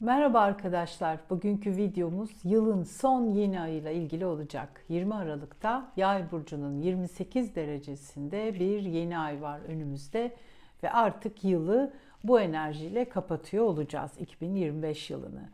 Merhaba arkadaşlar. Bugünkü videomuz yılın son yeni ayıyla ilgili olacak. 20 Aralık'ta Yay burcunun 28 derecesinde bir yeni ay var önümüzde ve artık yılı bu enerjiyle kapatıyor olacağız 2025 yılını.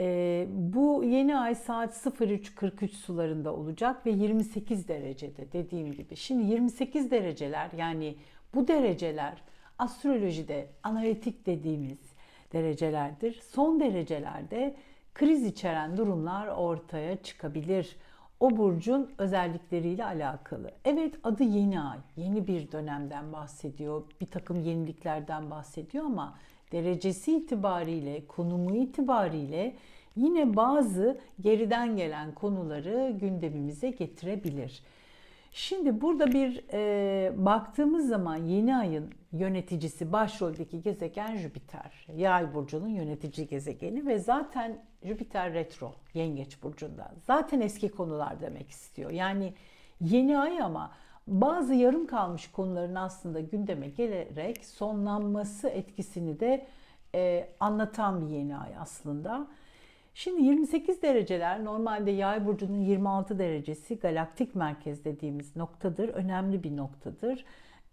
Ee, bu yeni ay saat 03.43 sularında olacak ve 28 derecede dediğim gibi. Şimdi 28 dereceler yani bu dereceler astrolojide analitik dediğimiz derecelerdir. Son derecelerde kriz içeren durumlar ortaya çıkabilir. O burcun özellikleriyle alakalı. Evet adı yeni ay, yeni bir dönemden bahsediyor, bir takım yeniliklerden bahsediyor ama derecesi itibariyle, konumu itibariyle yine bazı geriden gelen konuları gündemimize getirebilir. Şimdi burada bir e, baktığımız zaman yeni ayın yöneticisi başroldeki gezegen Jüpiter. Yay burcunun yönetici gezegeni ve zaten Jüpiter retro yengeç burcunda. Zaten eski konular demek istiyor. Yani yeni ay ama bazı yarım kalmış konuların aslında gündeme gelerek sonlanması etkisini de e, anlatan bir yeni ay aslında. Şimdi 28 dereceler normalde yay burcunun 26 derecesi galaktik merkez dediğimiz noktadır. Önemli bir noktadır.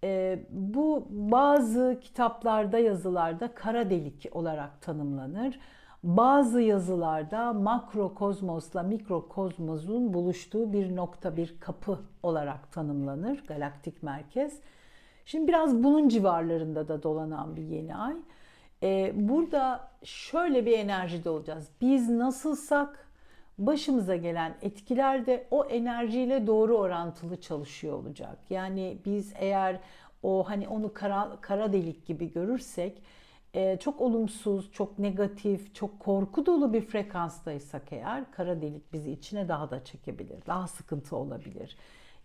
E, bu bazı kitaplarda yazılarda kara delik olarak tanımlanır. Bazı yazılarda makrokozmosla mikrokozmosun buluştuğu bir nokta, bir kapı olarak tanımlanır galaktik merkez. Şimdi biraz bunun civarlarında da dolanan bir yeni ay. Ee, burada şöyle bir enerjide olacağız. Biz nasılsak başımıza gelen etkiler de o enerjiyle doğru orantılı çalışıyor olacak. Yani biz eğer o hani onu kara, kara delik gibi görürsek e, çok olumsuz, çok negatif, çok korku dolu bir frekanstaysak eğer kara delik bizi içine daha da çekebilir. Daha sıkıntı olabilir.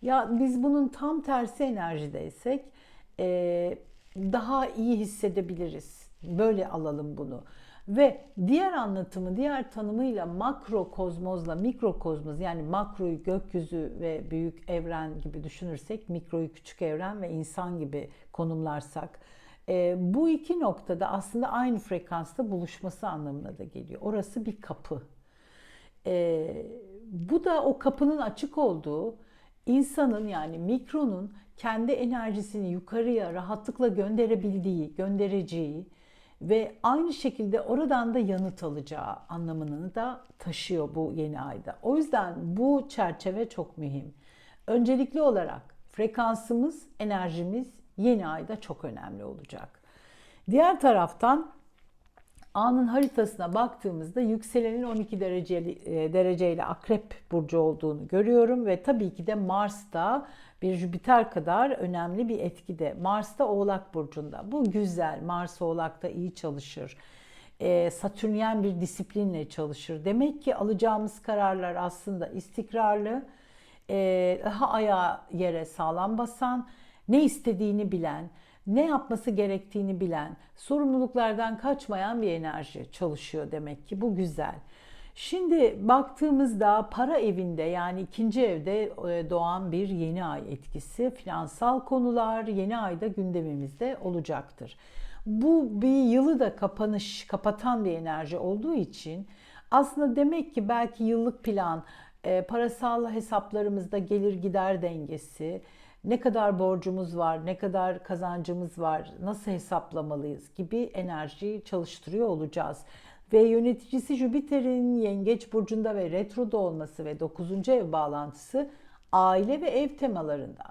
Ya biz bunun tam tersi enerjideysek e, daha iyi hissedebiliriz. Böyle alalım bunu. Ve diğer anlatımı, diğer tanımıyla makrokozmozla mikrokozmoz yani makroyu gökyüzü ve büyük evren gibi düşünürsek, mikroyu küçük evren ve insan gibi konumlarsak e, bu iki noktada aslında aynı frekansta buluşması anlamına da geliyor. Orası bir kapı. E, bu da o kapının açık olduğu insanın yani mikronun kendi enerjisini yukarıya rahatlıkla gönderebildiği, göndereceği ve aynı şekilde oradan da yanıt alacağı anlamını da taşıyor bu yeni ayda. O yüzden bu çerçeve çok mühim. Öncelikli olarak frekansımız, enerjimiz yeni ayda çok önemli olacak. Diğer taraftan anın haritasına baktığımızda yükselenin 12 dereceli, dereceyle akrep burcu olduğunu görüyorum ve tabii ki de Mars'ta bir Jüpiter kadar önemli bir etkide. Mars'ta Oğlak burcunda. Bu güzel. Mars Oğlak'ta iyi çalışır. E, Satürnyen bir disiplinle çalışır. Demek ki alacağımız kararlar aslında istikrarlı, e, daha ayağı yere sağlam basan, ne istediğini bilen, ne yapması gerektiğini bilen, sorumluluklardan kaçmayan bir enerji çalışıyor demek ki. Bu güzel. Şimdi baktığımızda para evinde yani ikinci evde e, doğan bir yeni ay etkisi, finansal konular yeni ayda gündemimizde olacaktır. Bu bir yılı da kapanış, kapatan bir enerji olduğu için aslında demek ki belki yıllık plan, e, parasal hesaplarımızda gelir gider dengesi, ne kadar borcumuz var, ne kadar kazancımız var, nasıl hesaplamalıyız gibi enerjiyi çalıştırıyor olacağız. Ve yöneticisi Jüpiter'in Yengeç burcunda ve retroda olması ve 9. ev bağlantısı aile ve ev temalarında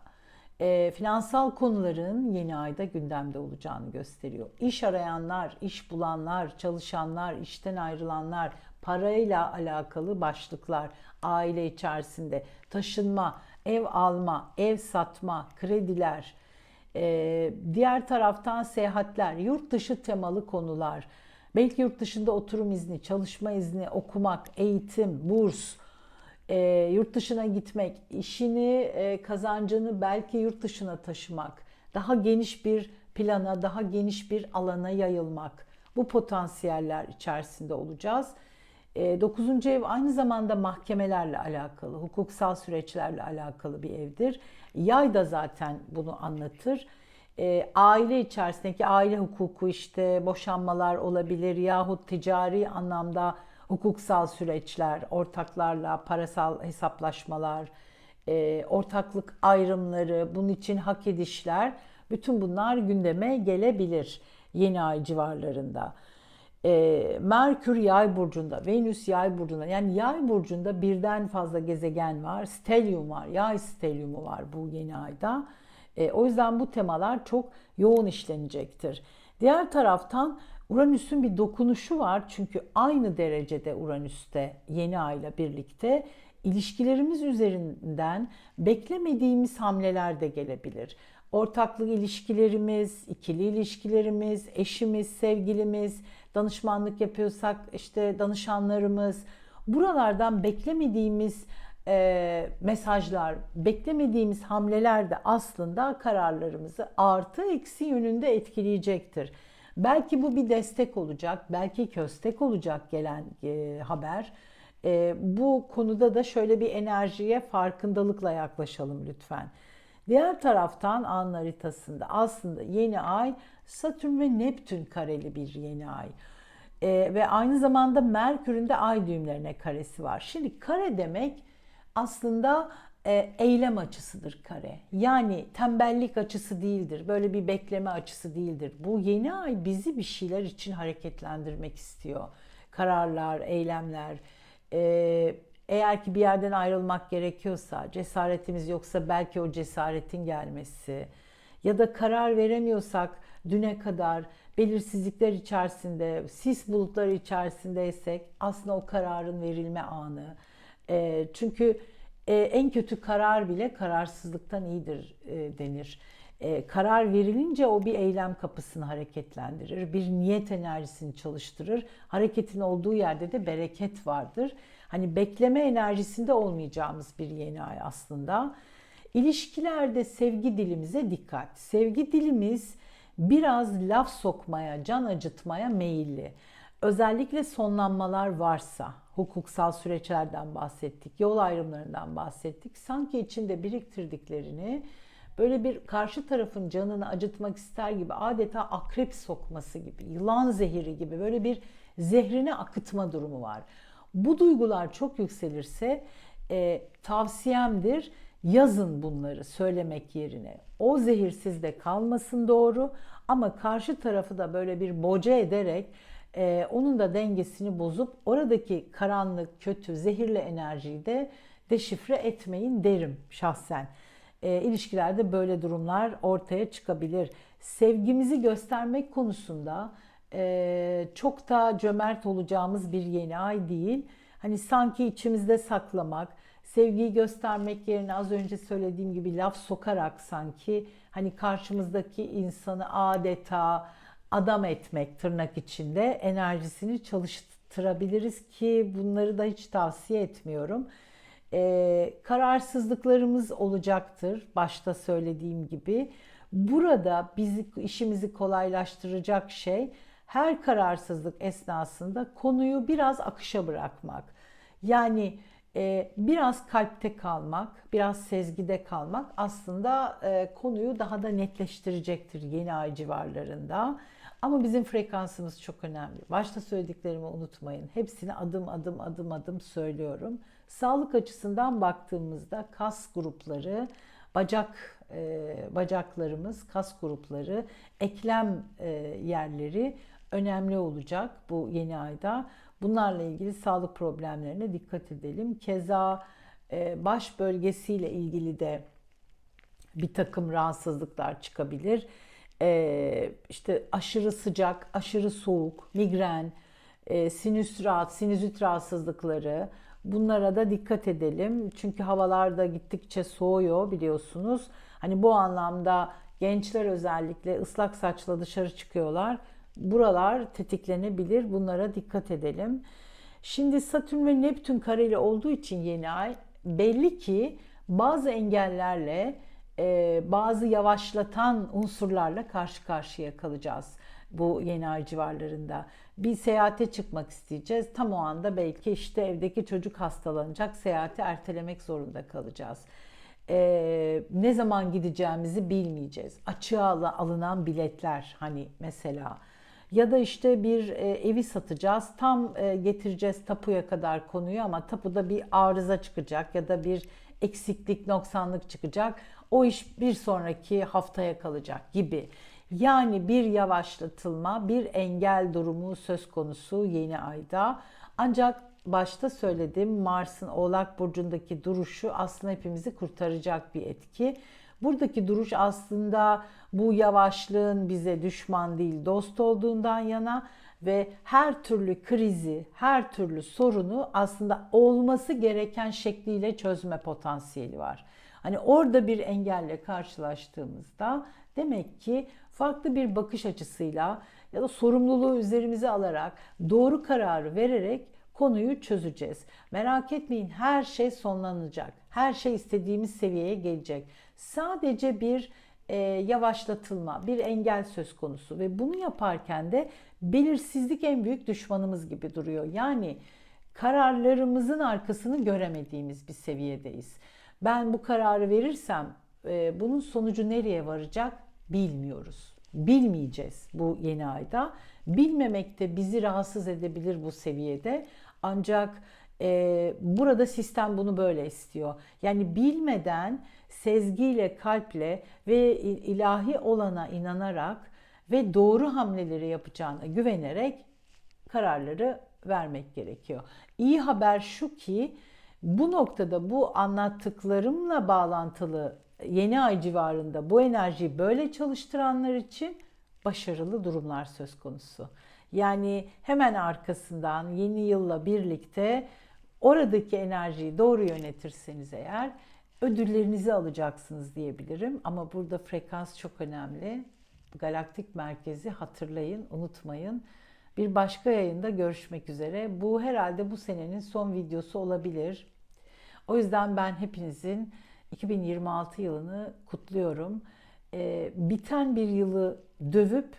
e, finansal konuların yeni ayda gündemde olacağını gösteriyor. İş arayanlar, iş bulanlar, çalışanlar, işten ayrılanlar, parayla alakalı başlıklar aile içerisinde taşınma, ev alma, ev satma, krediler, e, diğer taraftan seyahatler, yurt dışı temalı konular, belki yurt dışında oturum izni, çalışma izni, okumak, eğitim, burs, e, yurt dışına gitmek, işini, e, kazancını belki yurt dışına taşımak, daha geniş bir plana, daha geniş bir alana yayılmak. Bu potansiyeller içerisinde olacağız. 9. ev aynı zamanda mahkemelerle alakalı, hukuksal süreçlerle alakalı bir evdir. Yay da zaten bunu anlatır. E, aile içerisindeki aile hukuku işte boşanmalar olabilir yahut ticari anlamda hukuksal süreçler, ortaklarla parasal hesaplaşmalar, e, ortaklık ayrımları, bunun için hak edişler, bütün bunlar gündeme gelebilir yeni ay civarlarında. E, Merkür yay burcunda, Venüs yay burcunda yani yay burcunda birden fazla gezegen var, stelyum var, yay stelyumu var bu yeni ayda. E, o yüzden bu temalar çok yoğun işlenecektir. Diğer taraftan Uranüs'ün bir dokunuşu var çünkü aynı derecede Uranüs'te yeni ayla birlikte ilişkilerimiz üzerinden beklemediğimiz hamleler de gelebilir. Ortaklık ilişkilerimiz, ikili ilişkilerimiz, eşimiz, sevgilimiz, danışmanlık yapıyorsak işte danışanlarımız buralardan beklemediğimiz e, mesajlar, beklemediğimiz hamleler de aslında kararlarımızı artı eksi yönünde etkileyecektir. Belki bu bir destek olacak, belki köstek olacak gelen e, haber. E, bu konuda da şöyle bir enerjiye farkındalıkla yaklaşalım lütfen. Diğer taraftan an haritasında aslında yeni ay Satürn ve Neptün kareli bir yeni ay. E, ve aynı zamanda Merkür'ün de ay düğümlerine karesi var. Şimdi kare demek aslında e, eylem açısıdır kare. Yani tembellik açısı değildir. Böyle bir bekleme açısı değildir. Bu yeni ay bizi bir şeyler için hareketlendirmek istiyor. Kararlar, eylemler. E, eğer ki bir yerden ayrılmak gerekiyorsa, cesaretimiz yoksa belki o cesaretin gelmesi ya da karar veremiyorsak düne kadar belirsizlikler içerisinde, sis bulutları içerisindeysek aslında o kararın verilme anı. E, çünkü e, en kötü karar bile kararsızlıktan iyidir e, denir. E, karar verilince o bir eylem kapısını hareketlendirir, bir niyet enerjisini çalıştırır. Hareketin olduğu yerde de bereket vardır. Hani bekleme enerjisinde olmayacağımız bir yeni ay aslında. İlişkilerde sevgi dilimize dikkat. Sevgi dilimiz biraz laf sokmaya, can acıtmaya meyilli. Özellikle sonlanmalar varsa, hukuksal süreçlerden bahsettik, yol ayrımlarından bahsettik. Sanki içinde biriktirdiklerini böyle bir karşı tarafın canını acıtmak ister gibi adeta akrep sokması gibi, yılan zehiri gibi böyle bir zehrini akıtma durumu var. Bu duygular çok yükselirse e, tavsiyemdir yazın bunları söylemek yerine. O zehir sizde kalmasın doğru ama karşı tarafı da böyle bir boca ederek e, onun da dengesini bozup oradaki karanlık, kötü, zehirli enerjiyi de deşifre etmeyin derim şahsen. E, ilişkilerde böyle durumlar ortaya çıkabilir. Sevgimizi göstermek konusunda e, çok da cömert olacağımız bir yeni ay değil. Hani sanki içimizde saklamak, sevgiyi göstermek yerine az önce söylediğim gibi laf sokarak sanki hani karşımızdaki insanı adeta adam etmek tırnak içinde enerjisini çalıştırabiliriz ki bunları da hiç tavsiye etmiyorum. Ee, kararsızlıklarımız olacaktır başta söylediğim gibi. Burada bizi işimizi kolaylaştıracak şey her kararsızlık esnasında konuyu biraz akışa bırakmak. Yani e, biraz kalpte kalmak, biraz sezgide kalmak aslında e, konuyu daha da netleştirecektir yeni ay civarlarında. Ama bizim frekansımız çok önemli. Başta söylediklerimi unutmayın. Hepsini adım adım adım adım söylüyorum. Sağlık açısından baktığımızda kas grupları, bacak e, bacaklarımız, kas grupları, eklem e, yerleri önemli olacak bu yeni ayda. Bunlarla ilgili sağlık problemlerine dikkat edelim. Keza e, baş bölgesiyle ilgili de bir takım rahatsızlıklar çıkabilir. E, işte aşırı sıcak, aşırı soğuk, migren, e, sinüs rahat, sinüzit rahatsızlıkları bunlara da dikkat edelim. Çünkü havalar da gittikçe soğuyor biliyorsunuz. Hani bu anlamda gençler özellikle ıslak saçla dışarı çıkıyorlar buralar tetiklenebilir. Bunlara dikkat edelim. Şimdi Satürn ve Neptün kareli olduğu için yeni ay belli ki bazı engellerle, e, bazı yavaşlatan unsurlarla karşı karşıya kalacağız bu yeni ay civarlarında. Bir seyahate çıkmak isteyeceğiz. Tam o anda belki işte evdeki çocuk hastalanacak, seyahati ertelemek zorunda kalacağız. e, ne zaman gideceğimizi bilmeyeceğiz. Açığa al- alınan biletler hani mesela ya da işte bir e, evi satacağız. Tam e, getireceğiz tapuya kadar konuyu ama tapuda bir arıza çıkacak ya da bir eksiklik, noksanlık çıkacak. O iş bir sonraki haftaya kalacak gibi. Yani bir yavaşlatılma, bir engel durumu söz konusu yeni ayda. Ancak başta söyledim Mars'ın Oğlak burcundaki duruşu aslında hepimizi kurtaracak bir etki. Buradaki duruş aslında bu yavaşlığın bize düşman değil dost olduğundan yana ve her türlü krizi, her türlü sorunu aslında olması gereken şekliyle çözme potansiyeli var. Hani orada bir engelle karşılaştığımızda demek ki farklı bir bakış açısıyla ya da sorumluluğu üzerimize alarak doğru kararı vererek konuyu çözeceğiz. Merak etmeyin her şey sonlanacak. Her şey istediğimiz seviyeye gelecek. Sadece bir e, yavaşlatılma, bir engel söz konusu ve bunu yaparken de belirsizlik en büyük düşmanımız gibi duruyor. Yani kararlarımızın arkasını göremediğimiz bir seviyedeyiz. Ben bu kararı verirsem e, bunun sonucu nereye varacak bilmiyoruz. Bilmeyeceğiz bu yeni ayda. Bilmemek de bizi rahatsız edebilir bu seviyede. Ancak e, burada sistem bunu böyle istiyor. Yani bilmeden sezgiyle, kalple ve ilahi olana inanarak ve doğru hamleleri yapacağına güvenerek kararları vermek gerekiyor. İyi haber şu ki bu noktada bu anlattıklarımla bağlantılı yeni ay civarında bu enerjiyi böyle çalıştıranlar için başarılı durumlar söz konusu. Yani hemen arkasından yeni yılla birlikte oradaki enerjiyi doğru yönetirseniz eğer ödüllerinizi alacaksınız diyebilirim. Ama burada frekans çok önemli. Galaktik merkezi hatırlayın, unutmayın. Bir başka yayında görüşmek üzere. Bu herhalde bu senenin son videosu olabilir. O yüzden ben hepinizin 2026 yılını kutluyorum. Ee, biten bir yılı dövüp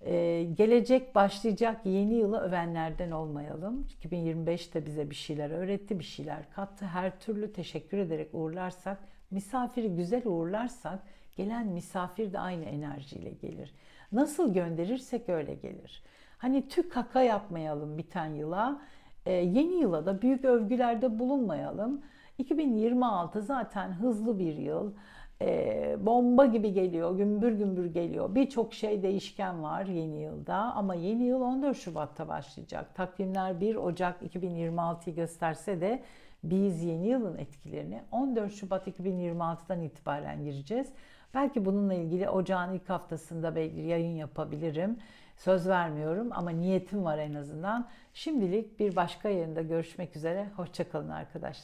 e, gelecek başlayacak yeni yılı övenlerden olmayalım. 2025 de bize bir şeyler öğretti, bir şeyler kattı. Her türlü teşekkür ederek uğurlarsak, misafiri güzel uğurlarsak gelen misafir de aynı enerjiyle gelir. Nasıl gönderirsek öyle gelir. Hani tük kaka yapmayalım biten yıla. Ee, yeni yıla da büyük övgülerde bulunmayalım. 2026 zaten hızlı bir yıl. Ee, bomba gibi geliyor, gümbür gümbür geliyor. Birçok şey değişken var yeni yılda ama yeni yıl 14 Şubat'ta başlayacak. Takvimler 1 Ocak 2026'yı gösterse de biz yeni yılın etkilerini 14 Şubat 2026'dan itibaren gireceğiz. Belki bununla ilgili ocağın ilk haftasında belki yayın yapabilirim. Söz vermiyorum ama niyetim var en azından. Şimdilik bir başka yayında görüşmek üzere. Hoşçakalın arkadaşlar.